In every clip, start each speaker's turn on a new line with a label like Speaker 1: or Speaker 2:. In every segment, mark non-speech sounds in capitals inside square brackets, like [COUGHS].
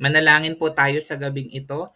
Speaker 1: Manalangin po tayo sa gabing ito.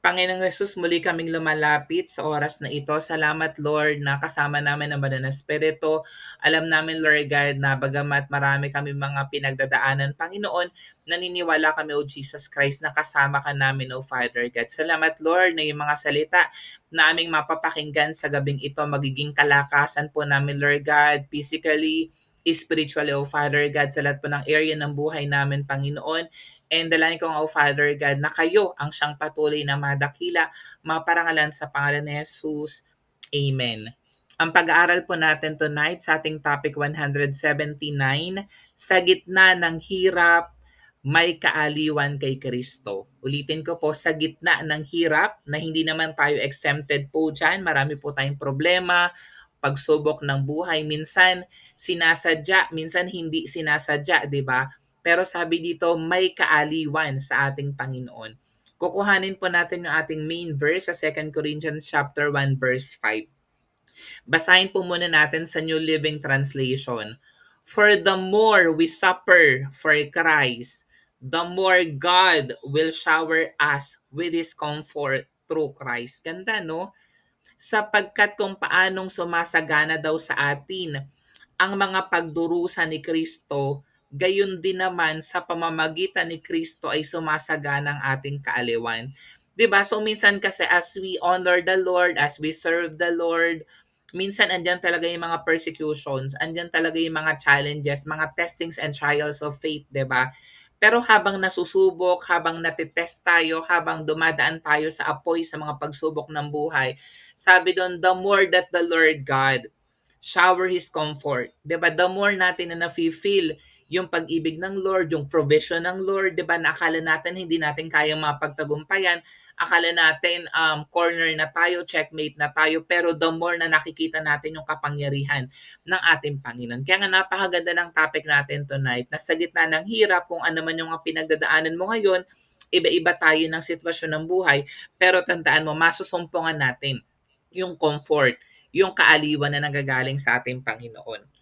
Speaker 1: Panginoong Yesus, muli kaming lumalapit sa oras na ito. Salamat Lord na kasama namin ang Banal na Espiritu. Alam namin Lord God na bagamat marami kami mga pinagdadaanan, Panginoon, naniniwala kami o Jesus Christ na kasama ka namin o Father God. Salamat Lord na yung mga salita na aming mapapakinggan sa gabing ito magiging kalakasan po namin Lord God physically, spiritually, O Father God, sa lahat po ng area ng buhay namin, Panginoon. And dalangin ko nga, O Father God, na kayo ang siyang patuloy na madakila, maparangalan sa pangalan ni Jesus. Amen. Ang pag-aaral po natin tonight sa ating topic 179, sa gitna ng hirap, may kaaliwan kay Kristo. Ulitin ko po, sa gitna ng hirap, na hindi naman tayo exempted po dyan, marami po tayong problema, pagsubok ng buhay. Minsan sinasadya, minsan hindi sinasadya, 'di ba? Pero sabi dito, may kaaliwan sa ating Panginoon. Kukuhanin po natin yung ating main verse sa 2 Corinthians chapter 1 verse 5. Basahin po muna natin sa New Living Translation. For the more we suffer for Christ, the more God will shower us with His comfort through Christ. Ganda, no? sapagkat kung paanong sumasagana daw sa atin ang mga pagdurusa ni Kristo, gayon din naman sa pamamagitan ni Kristo ay sumasagana ang ating kaaliwan. 'Di ba? So minsan kasi as we honor the Lord, as we serve the Lord, minsan andyan talaga yung mga persecutions, andyan talaga yung mga challenges, mga testings and trials of faith, 'di ba? Pero habang nasusubok, habang natitest tayo, habang dumadaan tayo sa apoy sa mga pagsubok ng buhay, sabi doon, the more that the Lord God shower His comfort. ba diba? The more natin na nafe-feel yung pag-ibig ng Lord, yung provision ng Lord, 'di ba? Nakala natin hindi natin kayang mapagtagumpayan, akala natin um corner na tayo, checkmate na tayo, pero the more na nakikita natin yung kapangyarihan ng ating Panginoon. Kaya nga napakaganda ng topic natin tonight na sa gitna ng hirap kung ano man yung pinagdadaanan mo ngayon, iba-iba tayo ng sitwasyon ng buhay, pero tandaan mo, masusumpungan natin yung comfort, yung kaaliwan na nagagaling sa ating Panginoon.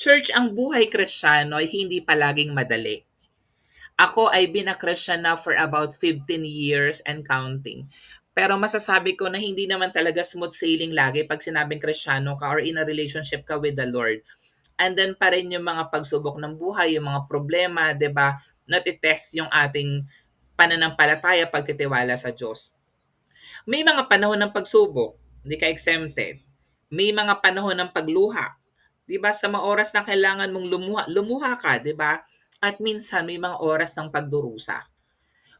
Speaker 1: Church, ang buhay kristyano ay hindi palaging madali. Ako ay binakrisyan na for about 15 years and counting. Pero masasabi ko na hindi naman talaga smooth sailing lagi pag sinabing kristyano ka or in a relationship ka with the Lord. And then pa rin yung mga pagsubok ng buhay, yung mga problema, 'di ba? Natitest yung ating pananampalataya pagtitiwala sa Diyos. May mga panahon ng pagsubok, hindi ka exempted. May mga panahon ng pagluha, 'Di ba? Sa mga oras na kailangan mong lumuha, lumuha ka, 'di ba? At minsan may mga oras ng pagdurusa.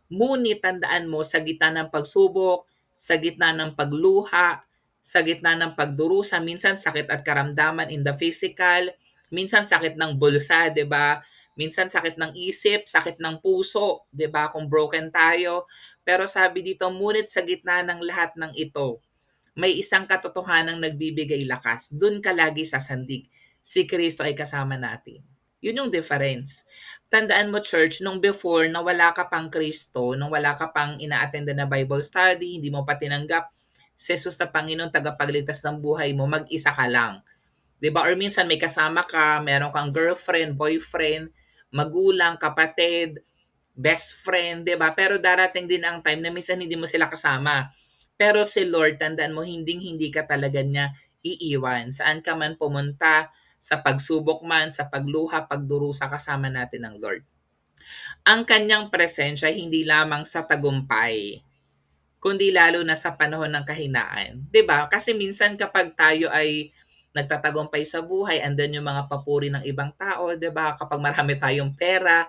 Speaker 1: Ngunit tandaan mo sa gitna ng pagsubok, sa gitna ng pagluha, sa gitna ng pagdurusa, minsan sakit at karamdaman in the physical, minsan sakit ng bulsa, 'di ba? Minsan sakit ng isip, sakit ng puso, 'di ba? Kung broken tayo. Pero sabi dito, ngunit sa gitna ng lahat ng ito, may isang katotohanang nagbibigay lakas. Doon ka lagi sasandig si Kristo ay kasama natin. Yun yung difference. Tandaan mo, church, nung before na wala ka pang Kristo, nung wala ka pang ina-attend na Bible study, hindi mo pa tinanggap si Jesus na Panginoon, tagapagligtas ng buhay mo, mag-isa ka lang. ba? Or minsan may kasama ka, meron kang girlfriend, boyfriend, magulang, kapatid, best friend, 'di ba? Pero darating din ang time na minsan hindi mo sila kasama. Pero si Lord, tandaan mo, hindi hindi ka talaga niya iiwan. Saan ka man pumunta, sa pagsubok man, sa pagluha, pagdurusa kasama natin ng Lord. Ang kanyang presensya hindi lamang sa tagumpay, kundi lalo na sa panahon ng kahinaan. ba? Kasi minsan kapag tayo ay nagtatagumpay sa buhay, andan yung mga papuri ng ibang tao, ba? Kapag marami tayong pera,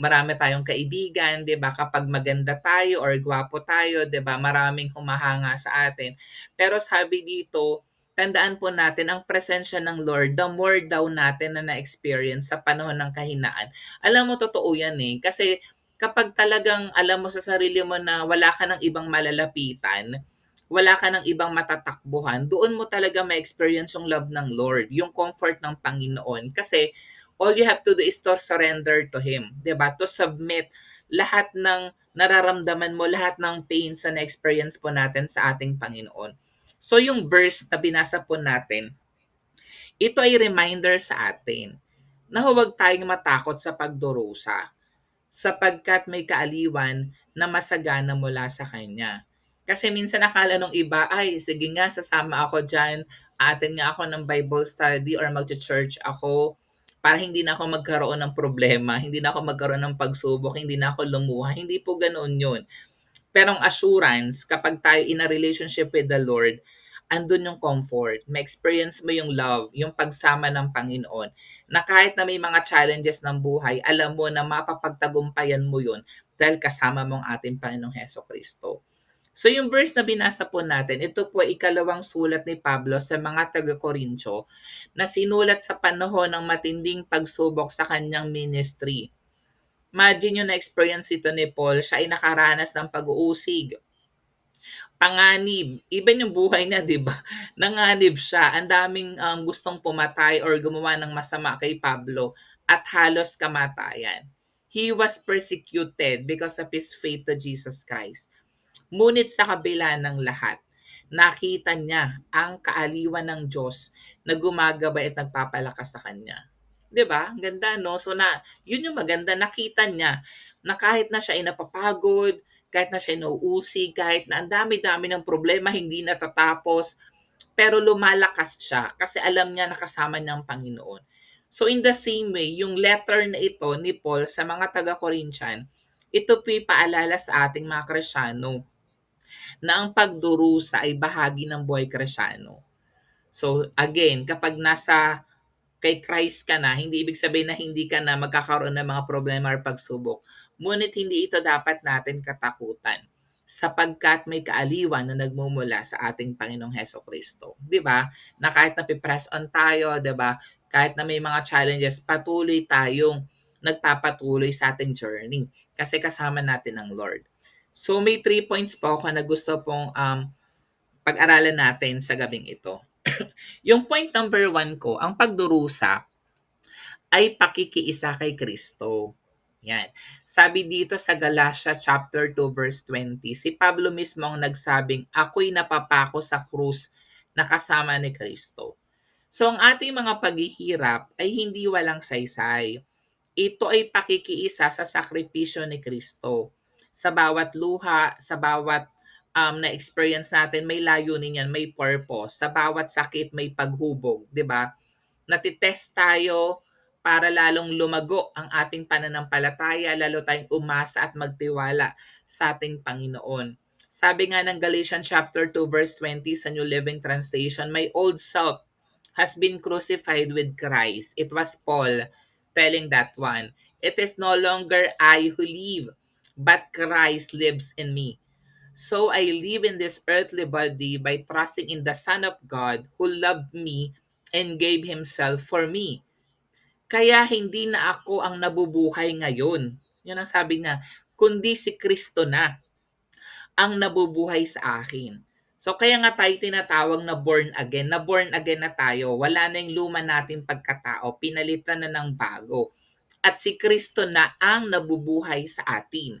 Speaker 1: marami tayong kaibigan, 'di ba? Kapag maganda tayo or gwapo tayo, 'di ba? Maraming humahanga sa atin. Pero sabi dito, tandaan po natin ang presensya ng Lord, the more daw natin na na-experience sa panahon ng kahinaan. Alam mo, totoo yan eh. Kasi kapag talagang alam mo sa sarili mo na wala ka ng ibang malalapitan, wala ka ng ibang matatakbuhan, doon mo talaga ma-experience yung love ng Lord, yung comfort ng Panginoon. Kasi all you have to do is to surrender to Him. ba diba? To submit lahat ng nararamdaman mo, lahat ng pain sa na-experience po natin sa ating Panginoon. So yung verse na binasa po natin, ito ay reminder sa atin na huwag tayong matakot sa pagdurusa. sapagkat may kaaliwan na masagana mula sa Kanya. Kasi minsan nakala nung iba, ay sige nga, sasama ako dyan, atin nga ako ng Bible study or mag-church ako para hindi na ako magkaroon ng problema, hindi na ako magkaroon ng pagsubok, hindi na ako lumuha. Hindi po ganoon yun. Pero ang assurance, kapag tayo in a relationship with the Lord, andun yung comfort. May experience mo yung love, yung pagsama ng Panginoon. Na kahit na may mga challenges ng buhay, alam mo na mapapagtagumpayan mo yun dahil kasama mo ang ating Panginoong Heso Kristo. So yung verse na binasa po natin, ito po ikalawang sulat ni Pablo sa mga taga-Korintyo na sinulat sa panahon ng matinding pagsubok sa kanyang ministry. Imagine yung na-experience ito ni Paul, siya ay nakaranas ng pag-uusig, panganib. Even yung buhay niya, [LAUGHS] di ba? Nanganib siya. Ang daming um, gustong pumatay or gumawa ng masama kay Pablo at halos kamatayan. He was persecuted because of his faith to Jesus Christ. Ngunit sa kabila ng lahat, nakita niya ang kaaliwan ng Diyos na gumagabay at nagpapalakas sa kanya. 'Di ba? Ganda no. So na, yun yung maganda nakita niya na kahit na siya ay napapagod, kahit na siya nauusig, kahit na ang dami-dami ng problema, hindi natatapos, pero lumalakas siya kasi alam niya nakasama niya ang Panginoon. So in the same way, yung letter na ito ni Paul sa mga taga-Corinthian, ito po'y paalala sa ating mga Krisyano na ang pagdurusa ay bahagi ng buhay Krisyano. So again, kapag nasa kay Christ ka na, hindi ibig sabihin na hindi ka na magkakaroon ng mga problema or pagsubok. Ngunit hindi ito dapat natin katakutan sapagkat may kaaliwan na nagmumula sa ating Panginoong Heso Kristo. 'Di ba? Na kahit na press on tayo, 'di ba? Kahit na may mga challenges, patuloy tayong nagpapatuloy sa ating journey kasi kasama natin ang Lord. So may three points po ako na gusto pong um, pag-aralan natin sa gabing ito. [COUGHS] yung point number one ko, ang pagdurusa ay pakikiisa kay Kristo. Yan. Sabi dito sa Galatia chapter 2 verse 20, si Pablo mismo ang nagsabing, ako'y napapako sa krus na kasama ni Kristo. So ang ating mga paghihirap ay hindi walang saysay. Ito ay pakikiisa sa sakripisyo ni Kristo. Sa bawat luha, sa bawat um, na-experience natin, may layunin yan, may purpose. Sa bawat sakit, may paghubog, di ba? Natitest tayo para lalong lumago ang ating pananampalataya, lalo tayong umasa at magtiwala sa ating Panginoon. Sabi nga ng Galatians chapter 2 verse 20 sa New Living Translation, My old self has been crucified with Christ. It was Paul telling that one. It is no longer I who live, but Christ lives in me. So I live in this earthly body by trusting in the Son of God who loved me and gave Himself for me. Kaya hindi na ako ang nabubuhay ngayon. Yan ang sabi niya, kundi si Kristo na ang nabubuhay sa akin. So kaya nga tayo tinatawag na born again, na born again na tayo. Wala na yung luma natin pagkatao, pinalitan na ng bago. At si Kristo na ang nabubuhay sa atin.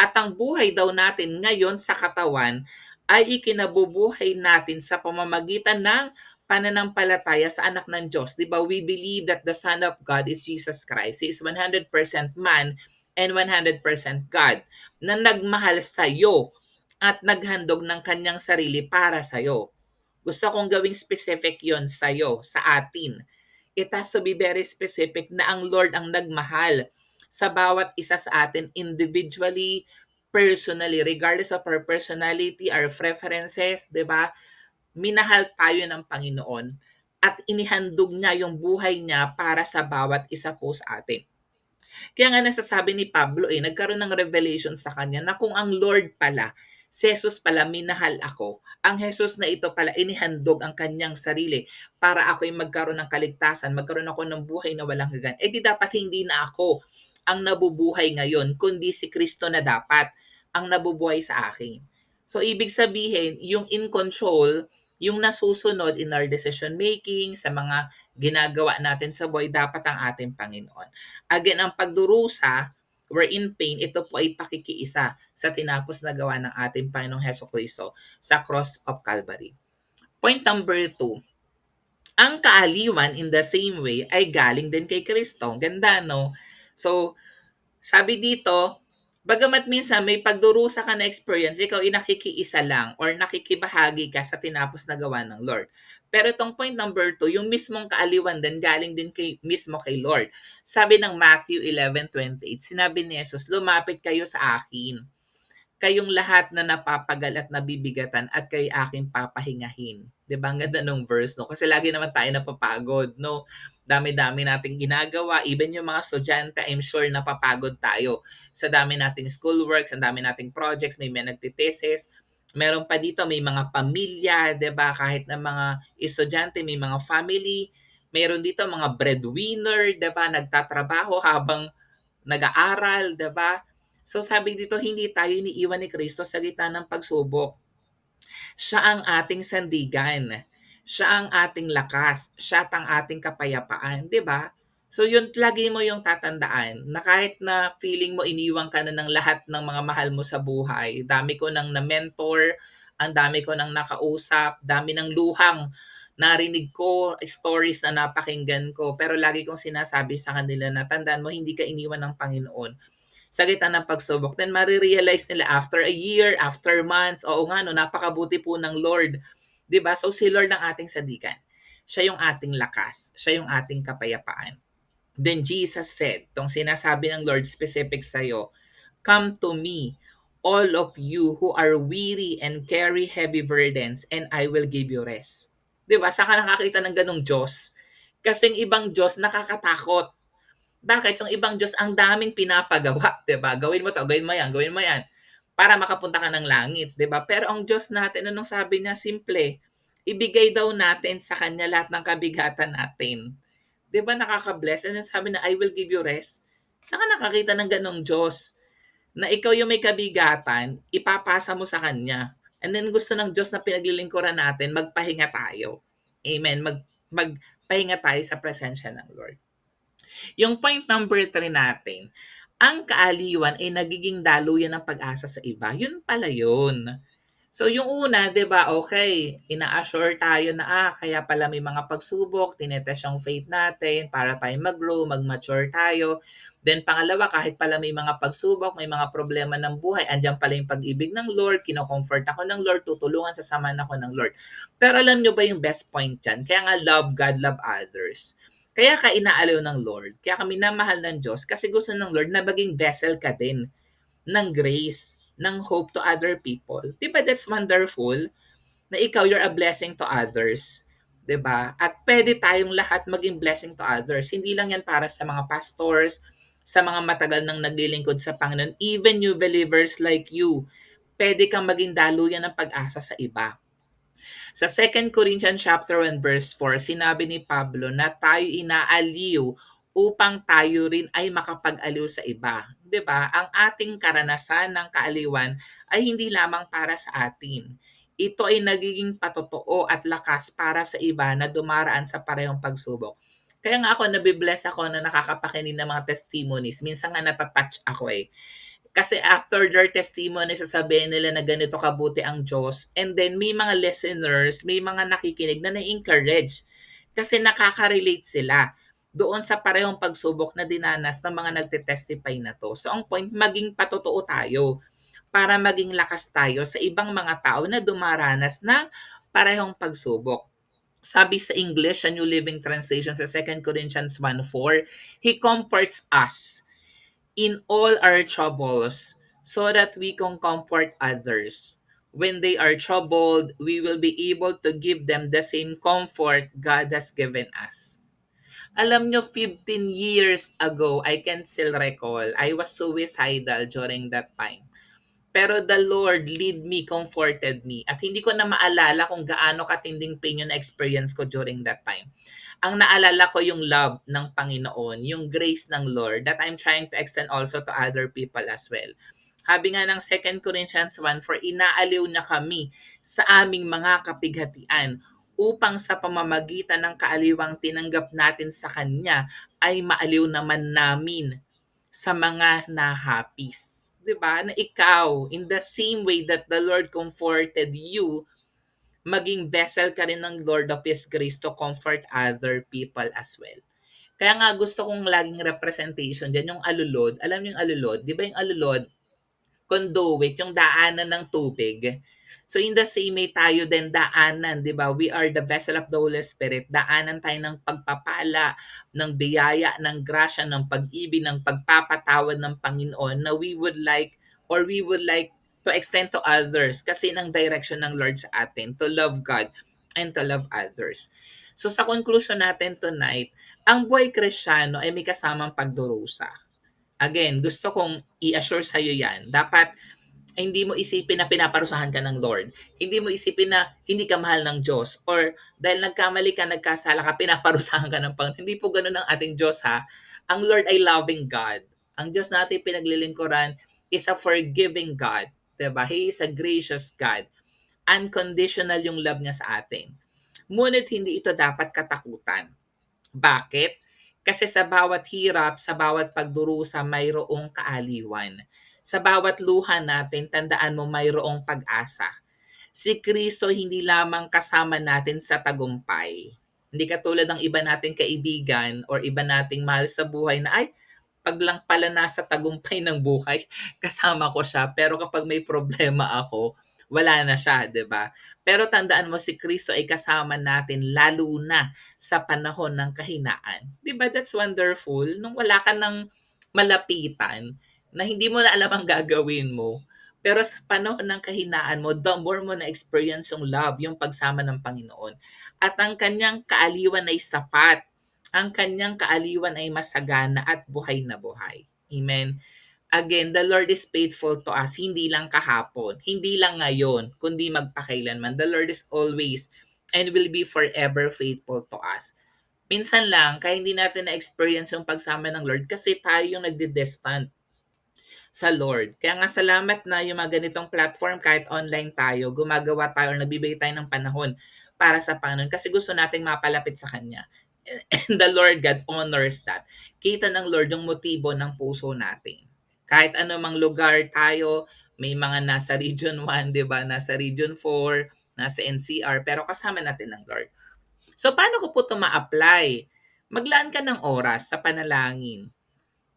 Speaker 1: At ang buhay daw natin ngayon sa katawan ay ikinabubuhay natin sa pamamagitan ng pananampalataya sa anak ng Diyos. Di ba? We believe that the Son of God is Jesus Christ. He is 100% man and 100% God na nagmahal sa iyo at naghandog ng kanyang sarili para sa iyo. Gusto kong gawing specific yon sa iyo, sa atin. It has to be very specific na ang Lord ang nagmahal sa bawat isa sa atin individually, personally, regardless of our personality, our preferences, di ba? Minahal tayo ng Panginoon at inihandog niya yung buhay niya para sa bawat isa po sa atin. Kaya nga nasasabi ni Pablo eh, nagkaroon ng revelation sa kanya na kung ang Lord pala, si Jesus pala minahal ako, ang Jesus na ito pala inihandog ang kanyang sarili para ako'y magkaroon ng kaligtasan, magkaroon ako ng buhay na walang hanggan. Eh di dapat hindi na ako ang nabubuhay ngayon, kundi si Kristo na dapat ang nabubuhay sa akin. So, ibig sabihin, yung in control, yung nasusunod in our decision making, sa mga ginagawa natin sa buhay, dapat ang ating Panginoon. Again, ang pagdurusa, we're in pain, ito po ay pakikiisa sa tinapos na gawa ng ating Panginoong Heso Kristo sa cross of Calvary. Point number two, ang kaaliwan in the same way ay galing din kay Kristo. Ganda, no? So, Sabi dito, bagamat minsan may pagdurusa ka na experience, ikaw ay nakikiisa lang or nakikibahagi ka sa tinapos na gawa ng Lord. Pero itong point number two, yung mismong kaaliwan din, galing din kay, mismo kay Lord. Sabi ng Matthew 11.28, sinabi ni Jesus, lumapit kayo sa akin kayong lahat na napapagal at nabibigatan at kay aking papahingahin. 'Di ba? Ang ganda ng verse no kasi lagi naman tayo napapagod, no? Dami-dami nating ginagawa, even yung mga estudyante, I'm sure napapagod tayo sa dami nating schoolworks, ang dami nating projects, may mga nagtitesis, meron pa dito may mga pamilya, 'di ba? Kahit na mga estudyante, may mga family, meron dito mga breadwinner, 'di ba? Nagtatrabaho habang nag-aaral, 'di ba? So sabi dito, hindi tayo iniiwan ni Kristo sa gitna ng pagsubok. Siya ang ating sandigan. Siya ang ating lakas. Siya ang ating kapayapaan. 'di ba? So yun, lagi mo yung tatandaan na kahit na feeling mo iniwan ka na ng lahat ng mga mahal mo sa buhay, dami ko nang na-mentor, ang dami ko nang nakausap, dami ng luhang narinig ko, stories na napakinggan ko, pero lagi kong sinasabi sa kanila na tandaan mo, hindi ka iniwan ng Panginoon sa gitna ng pagsubok. Then marirealize nila after a year, after months, oo nga no, napakabuti po ng Lord. ba? So si Lord ang ating sadikan. Siya yung ating lakas. Siya yung ating kapayapaan. Then Jesus said, tong sinasabi ng Lord specific sa'yo, Come to me, all of you who are weary and carry heavy burdens, and I will give you rest. ba? Saan ka nakakita ng ganong Diyos? Kasi ibang Diyos nakakatakot bakit? Yung ibang Diyos, ang daming pinapagawa, [LAUGHS] ba? Gawin mo 'to, gawin mo 'yan, gawin mo 'yan para makapunta ka ng langit, ba? Pero ang Diyos natin, anong sabi niya? Simple. Ibigay daw natin sa kanya lahat ng kabigatan natin. ba nakaka-bless? And then sabi na, I will give you rest. Saan ka nakakita ng ganong Diyos? Na ikaw yung may kabigatan, ipapasa mo sa kanya. And then gusto ng Diyos na pinaglilingkuran natin, magpahinga tayo. Amen. Mag, magpahinga tayo sa presensya ng Lord. Yung point number 3 natin, ang kaaliwan ay nagiging daluyan ng pag-asa sa iba. Yun pala yun. So yung una, 'di ba? Okay, ina-assure tayo na ah, kaya pala may mga pagsubok, tinetest yung faith natin para tayo mag-grow, mag-mature tayo. Then pangalawa, kahit pala may mga pagsubok, may mga problema ng buhay, andyan pala yung pag-ibig ng Lord, kino-comfort ako ng Lord, tutulungan, sasamahan ako ng Lord. Pero alam nyo ba yung best point dyan? Kaya nga love God, love others. Kaya ka inaalaw ng Lord, kaya kami namahal ng Diyos kasi gusto ng Lord na maging vessel ka din ng grace, ng hope to other people. Di ba that's wonderful? Na ikaw, you're a blessing to others. 'di ba? At pwede tayong lahat maging blessing to others. Hindi lang 'yan para sa mga pastors, sa mga matagal nang naglilingkod sa Panginoon, even new believers like you. Pwede kang maging daluyan ng pag-asa sa iba. Sa 2 Corinthians chapter 1 verse 4, sinabi ni Pablo na tayo inaaliw upang tayo rin ay makapag-aliw sa iba. 'Di ba? Ang ating karanasan ng kaaliwan ay hindi lamang para sa atin. Ito ay nagiging patotoo at lakas para sa iba na dumaraan sa parehong pagsubok. Kaya nga ako nabibless ako na nakakapakinig ng mga testimonies. Minsan nga natatouch ako eh kasi after their testimony, sasabihin nila na ganito kabuti ang Diyos. And then may mga listeners, may mga nakikinig na na-encourage. Kasi nakaka-relate sila doon sa parehong pagsubok na dinanas ng mga nagte-testify na to. So ang point, maging patotoo tayo para maging lakas tayo sa ibang mga tao na dumaranas na parehong pagsubok. Sabi sa English, sa New Living Translation sa 2 Corinthians 1.4, He comforts us in all our troubles so that we can comfort others. When they are troubled, we will be able to give them the same comfort God has given us. Alam nyo, 15 years ago, I can still recall, I was suicidal during that time. Pero the Lord lead me, comforted me. At hindi ko na maalala kung gaano katinding pain yung experience ko during that time ang naalala ko yung love ng Panginoon, yung grace ng Lord that I'm trying to extend also to other people as well. Habi nga ng 2 Corinthians 1, For inaaliw na kami sa aming mga kapighatian upang sa pamamagitan ng kaaliwang tinanggap natin sa Kanya ay maaliw naman namin sa mga nahapis. 'Di ba? Na ikaw, in the same way that the Lord comforted you, maging vessel ka rin ng Lord of His grace to comfort other people as well. Kaya nga gusto kong laging representation dyan, yung alulod. Alam niyo yung alulod? Di ba yung alulod, conduit, yung daanan ng tubig. So in the same way tayo din daanan, 'di ba? We are the vessel of the Holy Spirit. Daanan tayo ng pagpapala, ng biyaya, ng grasya, ng pag-ibig, ng pagpapatawad ng Panginoon na we would like or we would like to extend to others kasi ng direction ng Lord sa atin to love God and to love others. So sa conclusion natin tonight, ang buhay kristyano ay may kasamang pagdurusa. Again, gusto kong i-assure sa iyo yan. Dapat hindi mo isipin na pinaparusahan ka ng Lord. Hindi mo isipin na hindi ka mahal ng Diyos or dahil nagkamali ka, nagkasala ka, pinaparusahan ka ng Panginoon. Hindi po ganun ang ating Diyos ha. Ang Lord ay loving God. Ang Diyos natin pinaglilingkuran is a forgiving God. Diba? He is a gracious God. Unconditional yung love niya sa atin. Ngunit hindi ito dapat katakutan. Bakit? Kasi sa bawat hirap, sa bawat pagdurusa, mayroong kaaliwan sa bawat luha natin, tandaan mo mayroong pag-asa. Si Kristo hindi lamang kasama natin sa tagumpay. Hindi katulad ng iba nating kaibigan or iba nating mahal sa buhay na ay, pag lang pala nasa tagumpay ng buhay, [LAUGHS] kasama ko siya. Pero kapag may problema ako, wala na siya, 'di ba? Pero tandaan mo si Kristo ay kasama natin lalo na sa panahon ng kahinaan. 'Di ba? That's wonderful. Nung wala ka ng malapitan, na hindi mo na alam ang gagawin mo. Pero sa panahon ng kahinaan mo, the more mo na-experience yung love, yung pagsama ng Panginoon. At ang kanyang kaaliwan ay sapat. Ang kanyang kaaliwan ay masagana at buhay na buhay. Amen. Again, the Lord is faithful to us, hindi lang kahapon, hindi lang ngayon, kundi magpakailanman. The Lord is always and will be forever faithful to us. Minsan lang, kaya hindi natin na-experience yung pagsama ng Lord kasi tayo yung nagdi-distant sa Lord. Kaya nga salamat na yung mga ganitong platform kahit online tayo, gumagawa tayo or nagbibigay tayo ng panahon para sa Panginoon kasi gusto nating mapalapit sa Kanya. And the Lord God honors that. Kita ng Lord yung motibo ng puso natin. Kahit anumang lugar tayo, may mga nasa Region 1, di ba? Nasa Region 4, nasa NCR, pero kasama natin ng Lord. So, paano ko po ito ma-apply? Maglaan ka ng oras sa panalangin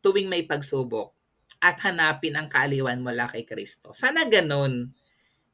Speaker 1: tuwing may pagsubok at hanapin ang kaaliwan mula kay Kristo. Sana ganun.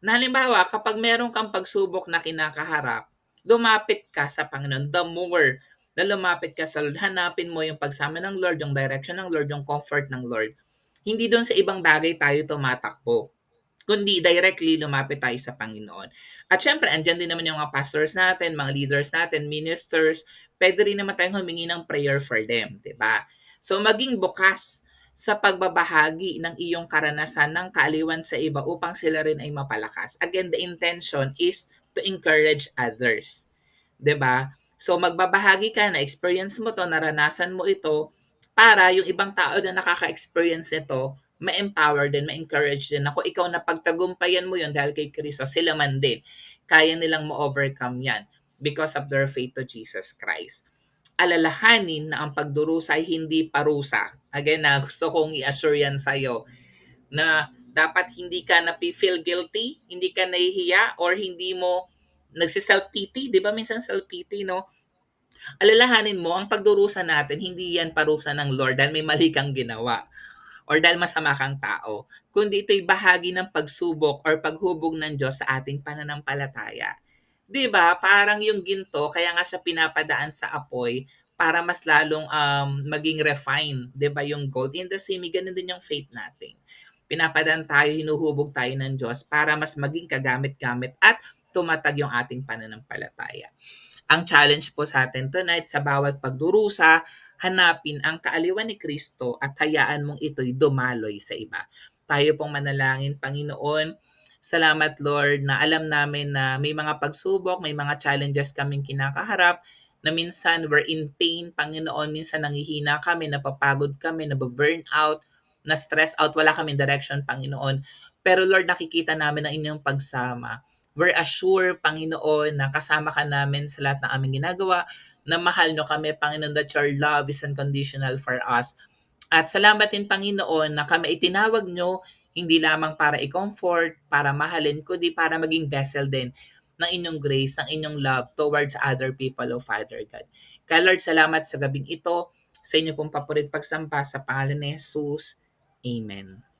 Speaker 1: Na halimbawa, kapag meron kang pagsubok na kinakaharap, lumapit ka sa Panginoon. The more na lumapit ka sa Lord, hanapin mo yung pagsama ng Lord, yung direction ng Lord, yung comfort ng Lord. Hindi doon sa ibang bagay tayo tumatakbo kundi directly lumapit tayo sa Panginoon. At syempre, andyan din naman yung mga pastors natin, mga leaders natin, ministers, pwede rin naman tayong humingi ng prayer for them, ba? So, maging bukas sa pagbabahagi ng iyong karanasan ng kaaliwan sa iba upang sila rin ay mapalakas. Again, the intention is to encourage others. ba? So magbabahagi ka na experience mo to, naranasan mo ito para yung ibang tao na nakaka-experience nito ma-empower din, ma-encourage din ako ikaw na pagtagumpayan mo yun dahil kay Kristo, sila man din. Kaya nilang ma-overcome yan because of their faith to Jesus Christ alalahanin na ang pagdurusa ay hindi parusa. Again, na gusto kong i-assure yan sa'yo na dapat hindi ka na feel guilty, hindi ka nahihiya, or hindi mo nagsiself-pity. Di ba minsan self-pity, no? Alalahanin mo, ang pagdurusa natin, hindi yan parusa ng Lord dahil may mali kang ginawa or dahil masama kang tao, kundi ito'y bahagi ng pagsubok or paghubog ng Diyos sa ating pananampalataya. 'di ba? Parang yung ginto kaya nga siya pinapadaan sa apoy para mas lalong um, maging refine, 'di ba? Yung gold in the same ganun din yung faith natin. Pinapadaan tayo, hinuhubog tayo ng Diyos para mas maging kagamit-gamit at tumatag yung ating pananampalataya. Ang challenge po sa atin tonight sa bawat pagdurusa, hanapin ang kaaliwan ni Kristo at hayaan mong ito'y dumaloy sa iba. Tayo pong manalangin, Panginoon, Salamat Lord na alam namin na may mga pagsubok, may mga challenges kaming kinakaharap na minsan we're in pain, Panginoon, minsan nangihina kami, napapagod kami, nababurn out, na stress out, wala kaming direction, Panginoon. Pero Lord, nakikita namin ang inyong pagsama. We're assured, Panginoon, na kasama ka namin sa lahat ng aming ginagawa, na mahal nyo kami, Panginoon, that your love is unconditional for us. At salamat din, Panginoon, na kami itinawag nyo hindi lamang para i-comfort, para mahalin, kundi para maging vessel din ng inyong grace, ng inyong love towards other people, O Father God. Kaya Lord, salamat sa gabing ito. sa inyo pong papurit pagsampa sa pangalan ni Jesus. Amen.